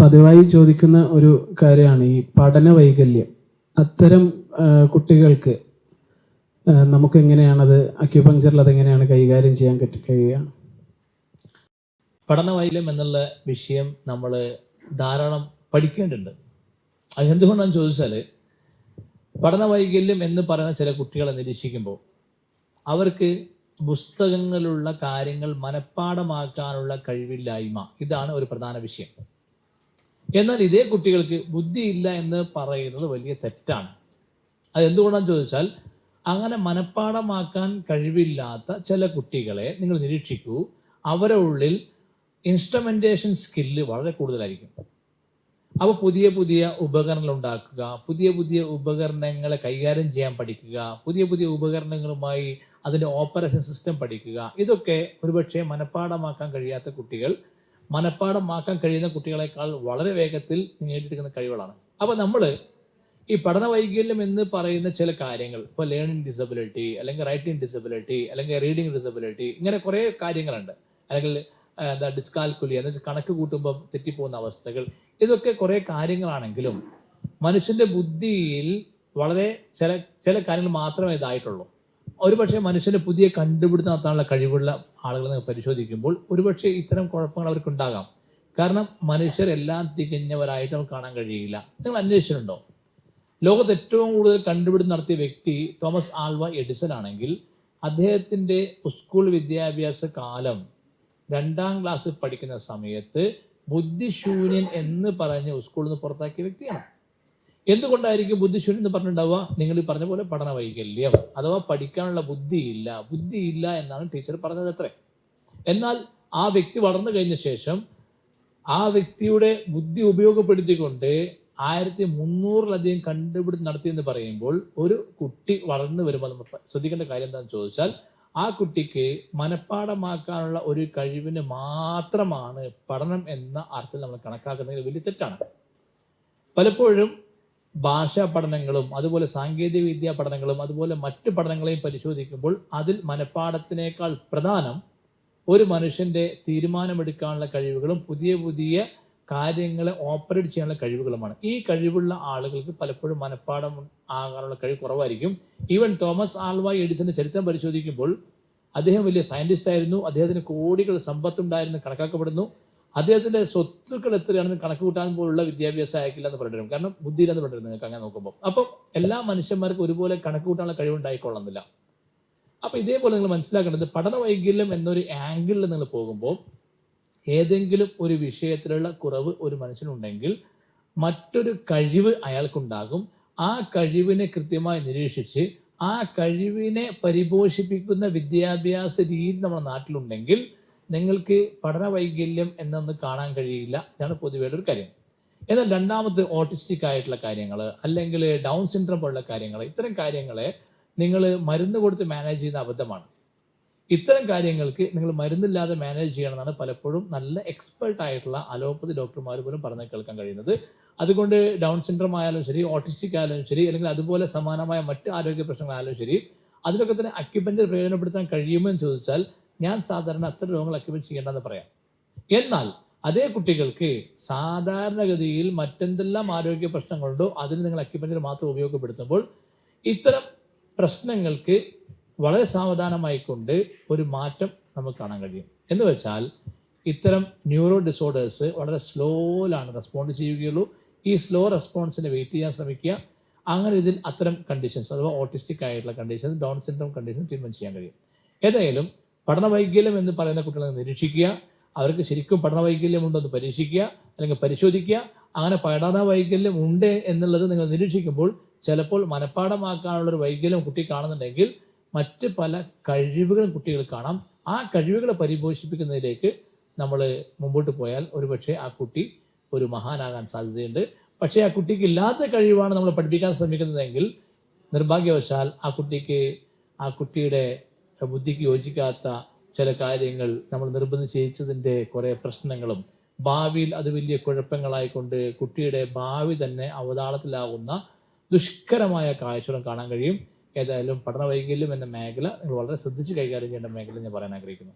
പതിവായി ചോദിക്കുന്ന ഒരു കാര്യമാണ് ഈ പഠന വൈകല്യം അത്തരം കുട്ടികൾക്ക് നമുക്ക് എങ്ങനെയാണത് അത് അതെങ്ങനെയാണ് കൈകാര്യം ചെയ്യാൻ കഴിയുക? പഠന വൈകല്യം എന്നുള്ള വിഷയം നമ്മൾ ധാരാളം പഠിക്കേണ്ടതുണ്ട്. അത് എന്തുകൊണ്ടാണെന്ന് ചോദിച്ചാൽ പഠനവൈകല്യം എന്ന് പറയുന്ന ചില കുട്ടികളെ നിരീക്ഷിക്കുമ്പോൾ അവർക്ക് പുസ്തകങ്ങളിലുള്ള കാര്യങ്ങൾ മനഃപ്പാടമാക്കാനുള്ള കഴിവില്ലായ്മ ഇതാണ് ഒരു പ്രധാന വിഷയം. എന്നാൽ ഇതേ കുട്ടികൾക്ക് ബുദ്ധിയില്ല എന്ന് പറയുന്നത് വലിയ തെറ്റാണ്. അത് എന്തുകൊണ്ടാണെന്ന് ചോദിച്ചാൽ അങ്ങനെ മനഃപ്പാടമാക്കാൻ കഴിവില്ലാത്ത ചില കുട്ടികളെ നിങ്ങൾ നിരീക്ഷിക്കൂ. അവരുടെ ഉള്ളിൽ ഇൻസ്ട്രുമെന്റേഷൻ സ്കില്ല് വളരെ കൂടുതലായിരിക്കും. അപ്പോൾ പുതിയ പുതിയ ഉപകരണങ്ങൾ ഉണ്ടാക്കുക പുതിയ പുതിയ ഉപകരണങ്ങളെ കൈകാര്യം ചെയ്യാൻ പഠിക്കുക പുതിയ പുതിയ ഉപകരണങ്ങളുമായി അതിന്റെ ഓപ്പറേഷൻ സിസ്റ്റം പഠിക്കുക ഇതൊക്കെ ഒരുപക്ഷെ മനഃപ്പാടമാക്കാൻ കഴിയാത്ത കുട്ടികൾ മനഃപ്പാടമാക്കാൻ കഴിയുന്ന കുട്ടികളെക്കാൾ വളരെ വേഗത്തിൽ നേടിയെടുക്കുന്ന കഴിവുകളാണ്. അപ്പോൾ നമ്മൾ ഈ പഠന വൈകല്യം എന്ന് പറയുന്ന ചില കാര്യങ്ങൾ ഇപ്പോൾ ലേണിംഗ് ഡിസബിലിറ്റി അല്ലെങ്കിൽ റൈറ്റിംഗ് ഡിസബിലിറ്റി അല്ലെങ്കിൽ റീഡിംഗ് ഡിസബിലിറ്റി ഇങ്ങനെ കുറേ കാര്യങ്ങളുണ്ട്. അല്ലെങ്കിൽ എന്താ ഡിസ്കാൽക്കുലി എന്ന് വെച്ചാൽ കണക്ക് കൂട്ടുമ്പോൾ തെറ്റിപ്പോകുന്ന അവസ്ഥകൾ. ഇതൊക്കെ കുറേ കാര്യങ്ങളാണെങ്കിലും മനുഷ്യന്റെ ബുദ്ധിയിൽ വളരെ ചില ചില കാര്യങ്ങൾ മാത്രമേ ഇതായിട്ടുള്ളൂ. ഒരുപക്ഷെ മനുഷ്യന് പുതിയ കണ്ടുപിടുത്തം നടത്താനുള്ള കഴിവുള്ള ആളുകളെ പരിശോധിക്കുമ്പോൾ ഒരുപക്ഷെ ഇത്തരം കുഴപ്പങ്ങൾ അവർക്കുണ്ടാകാം. കാരണം മനുഷ്യരെല്ലാം തികഞ്ഞവരായിട്ട് നമുക്ക് കാണാൻ കഴിയില്ല. നിങ്ങൾ അന്വേഷിച്ചിട്ടുണ്ടോ? ലോകത്ത് ഏറ്റവും കൂടുതൽ കണ്ടുപിടുത്തം നടത്തിയ വ്യക്തി തോമസ് ആൽവ എഡിസൺ ആണെങ്കിൽ അദ്ദേഹത്തിന്റെ സ്കൂൾ വിദ്യാഭ്യാസ കാലം രണ്ടാം ക്ലാസ്സിൽ പഠിക്കുന്ന സമയത്ത് ബുദ്ധിശൂന്യൻ എന്ന് പറഞ്ഞ് സ്കൂളിൽ നിന്ന് പുറത്താക്കിയ വ്യക്തിയാണ്. എന്തുകൊണ്ടായിരിക്കും ബുദ്ധിശൂന്യം എന്ന് പറഞ്ഞിട്ടുണ്ടാവുക? നിങ്ങൾ ഈ പറഞ്ഞ പോലെ പഠന വൈകല്യം അഥവാ പഠിക്കാനുള്ള ബുദ്ധിയില്ല. ബുദ്ധിയില്ല എന്നാണ് ടീച്ചർ പറഞ്ഞത് അത്രേ. എന്നാൽ ആ വ്യക്തി വളർന്നു കഴിഞ്ഞ ശേഷം ആ വ്യക്തിയുടെ ബുദ്ധി ഉപയോഗപ്പെടുത്തിക്കൊണ്ട് ആയിരത്തി മുന്നൂറിലധികം കണ്ടുപിടുത്തം നടത്തിയെന്ന് പറയുമ്പോൾ ഒരു കുട്ടി വളർന്നു വരുമ്പോൾ നമ്മൾ ശ്രദ്ധിക്കേണ്ട കാര്യം എന്താണെന്ന് ചോദിച്ചാൽ ആ കുട്ടിക്ക് മനഃപ്പാടമാക്കാനുള്ള ഒരു കഴിവിന് മാത്രമാണ് പഠനം എന്ന അർത്ഥത്തിൽ നമ്മൾ കണക്കാക്കുന്നത്. വലിയ തെറ്റാണ്. പലപ്പോഴും ഭാഷാ പഠനങ്ങളും അതുപോലെ സാങ്കേതിക വിദ്യാ പഠനങ്ങളും അതുപോലെ മറ്റു പഠനങ്ങളെയും പരിശോധിക്കുമ്പോൾ അതിൽ മനഃപ്പാടത്തിനേക്കാൾ പ്രധാനം ഒരു മനുഷ്യന്റെ തീരുമാനമെടുക്കാനുള്ള കഴിവുകളും പുതിയ പുതിയ കാര്യങ്ങളെ ഓപ്പറേറ്റ് ചെയ്യാനുള്ള കഴിവുകളുമാണ്. ഈ കഴിവുള്ള ആളുകൾക്ക് പലപ്പോഴും മനഃപ്പാടം ആകാനുള്ള കഴിവ് കുറവായിരിക്കും. ഈവൻ തോമസ് ആൽവ എഡിസന്റെ ചരിത്രം പരിശോധിക്കുമ്പോൾ അദ്ദേഹം വലിയ സയന്റിസ്റ്റ് ആയിരുന്നു. അദ്ദേഹത്തിന് കോടികൾ സമ്പത്തുണ്ടായിരുന്നു കണക്കാക്കപ്പെടുന്നു. അദ്ദേഹത്തിന്റെ സ്വത്തുക്കൾ എത്രയാണെന്ന് കണക്ക് കൂട്ടാൻ പോലുള്ള വിദ്യാഭ്യാസം അയക്കില്ല എന്ന് പറഞ്ഞിരും കാരണം ബുദ്ധിയില്ലെന്ന് പറഞ്ഞിരുന്നു നിങ്ങൾക്ക് അങ്ങനെ നോക്കുമ്പോൾ അപ്പം എല്ലാ മനുഷ്യന്മാർക്കും ഒരുപോലെ കണക്ക് കൂട്ടാനുള്ള കഴിവുണ്ടായിക്കൊള്ളുന്നില്ല അപ്പൊ ഇതേപോലെ നിങ്ങൾ മനസ്സിലാക്കേണ്ടത് പഠന വൈകല്യം എന്നൊരു ആംഗിളിൽ നിങ്ങൾ പോകുമ്പോൾ ഏതെങ്കിലും ഒരു വിഷയത്തിലുള്ള കുറവ് ഒരു മനുഷ്യനുണ്ടെങ്കിൽ മറ്റൊരു കഴിവ് അയാൾക്കുണ്ടാകും. ആ കഴിവിനെ കൃത്യമായി നിരീക്ഷിച്ച് ആ കഴിവിനെ പരിപോഷിപ്പിക്കുന്ന വിദ്യാഭ്യാസ രീതി നമ്മുടെ നാട്ടിലുണ്ടെങ്കിൽ നിങ്ങൾക്ക് പഠന വൈകല്യം എന്നൊന്നും കാണാൻ കഴിയില്ല. ഇതാണ് പൊതുവേ ഒരു കാര്യം. എന്നാൽ രണ്ടാമത് ഓട്ടിസ്റ്റിക് ആയിട്ടുള്ള കാര്യങ്ങൾ അല്ലെങ്കിൽ ഡൗൺ സിൻഡ്രം പോലുള്ള കാര്യങ്ങൾ ഇത്തരം കാര്യങ്ങളെ നിങ്ങൾ മരുന്ന് കൊടുത്ത് മാനേജ് ചെയ്യുന്ന അബദ്ധമാണ്. ഇത്തരം കാര്യങ്ങൾക്ക് നിങ്ങൾ മരുന്നില്ലാതെ മാനേജ് ചെയ്യണമെന്നാണ് പലപ്പോഴും നല്ല എക്സ്പെർട്ട് ആയിട്ടുള്ള അലോപ്പതി ഡോക്ടർമാർ പോലും പറഞ്ഞ് കേൾക്കാൻ കഴിയുന്നത്. അതുകൊണ്ട് ഡൗൺ സിൻഡ്രം ആയാലും ശരി ഓട്ടിസ്റ്റിക് ആയാലും ശരി അല്ലെങ്കിൽ അതുപോലെ സമാനമായ മറ്റ് ആരോഗ്യ പ്രശ്നങ്ങളായാലും ശരി അതിനൊക്കെ തന്നെ അക്യുപഞ്ചർ പ്രയോജനപ്പെടുത്താൻ കഴിയുമോ എന്ന് ചോദിച്ചാൽ ഞാൻ സാധാരണ അത്ര രോഗങ്ങളൊക്കെ ചെയ്യേണ്ടെന്ന് പറയാം. എന്നാൽ അതേ കുട്ടികൾക്ക് സാധാരണഗതിയിൽ മറ്റെന്തെല്ലാം ആരോഗ്യ പ്രശ്നങ്ങളുണ്ടോ അതിന് നിങ്ങൾ അക്യുപഞ്ചർ മാത്രം ഉപയോഗപ്പെടുത്തുമ്പോൾ ഇത്തരം പ്രശ്നങ്ങൾക്ക് വളരെ സാവധാനമായിക്കൊണ്ട് ഒരു മാറ്റം നമുക്ക് കാണാൻ കഴിയും. എന്ന് വെച്ചാൽ ഇത്തരം ന്യൂറോ ഡിസോർഡേഴ്സ് വളരെ സ്ലോയിലാണ് റെസ്പോണ്ട് ചെയ്യുകയുള്ളൂ. ഈ സ്ലോ റെസ്പോൺസിന് വെയിറ്റ് ചെയ്യാൻ ശ്രമിക്കുക. അങ്ങനെ ഇതിൽ അത്തരം കണ്ടീഷൻസ് അഥവാ ഓട്ടിസ്റ്റിക് ആയിട്ടുള്ള conditions down syndrome condition treatment ചെയ്യാൻ കഴിയും. ഏതായാലും പഠന വൈകല്യം എന്ന് പറയുന്ന കുട്ടികളെ നിരീക്ഷിക്കുക. അവർക്ക് ശരിക്കും പഠനവൈകല്യം ഉണ്ടോ എന്ന് പരീക്ഷിക്കുക. അല്ലെങ്കിൽ പരിശോധിക്കുക. അങ്ങനെ പഠന വൈകല്യം ഉണ്ട് എന്നുള്ളത് നിങ്ങൾ നിരീക്ഷിക്കുമ്പോൾ ചിലപ്പോൾ മനഃപ്പാടമാക്കാനുള്ള ഒരു വൈകല്യം കുട്ടി കാണുന്നുണ്ടെങ്കിൽ മറ്റ് പല കഴിവുകളും കുട്ടികൾ കാണാം. ആ കഴിവുകളെ പരിപോഷിപ്പിക്കുന്നതിലേക്ക് നമ്മൾ മുമ്പോട്ട് പോയാൽ ഒരുപക്ഷെ ആ കുട്ടി ഒരു മഹാനാകാൻ സാധ്യതയുണ്ട്. പക്ഷേ ആ കുട്ടിക്ക് ഇല്ലാത്ത കഴിവാണ് നമ്മൾ പഠിപ്പിക്കാൻ ശ്രമിക്കുന്നതെങ്കിൽ നിർഭാഗ്യവശാൽ ആ കുട്ടിക്ക് ആ കുട്ടിയുടെ ബുദ്ധിക്ക് യോജിക്കാത്ത ചില കാര്യങ്ങൾ നമ്മൾ നിർബന്ധിച്ച് ചെയ്യിച്ചതിന്റെ കുറേ പ്രശ്നങ്ങളും ഭാവിയിൽ അത് വലിയ കുഴപ്പങ്ങളായിക്കൊണ്ട് കുട്ടിയുടെ ഭാവി തന്നെ അവതാളത്തിലാകുന്ന ദുഷ്കരമായ കാഴ്ചകളും കാണാൻ കഴിയും. ഏതായാലും പഠന വൈകല്യം എന്ന മേഖല നിങ്ങൾ വളരെ ശ്രദ്ധിച്ച് കൈകാര്യം ചെയ്യേണ്ട മേഖല ഞാൻ പറയാൻ ആഗ്രഹിക്കുന്നു.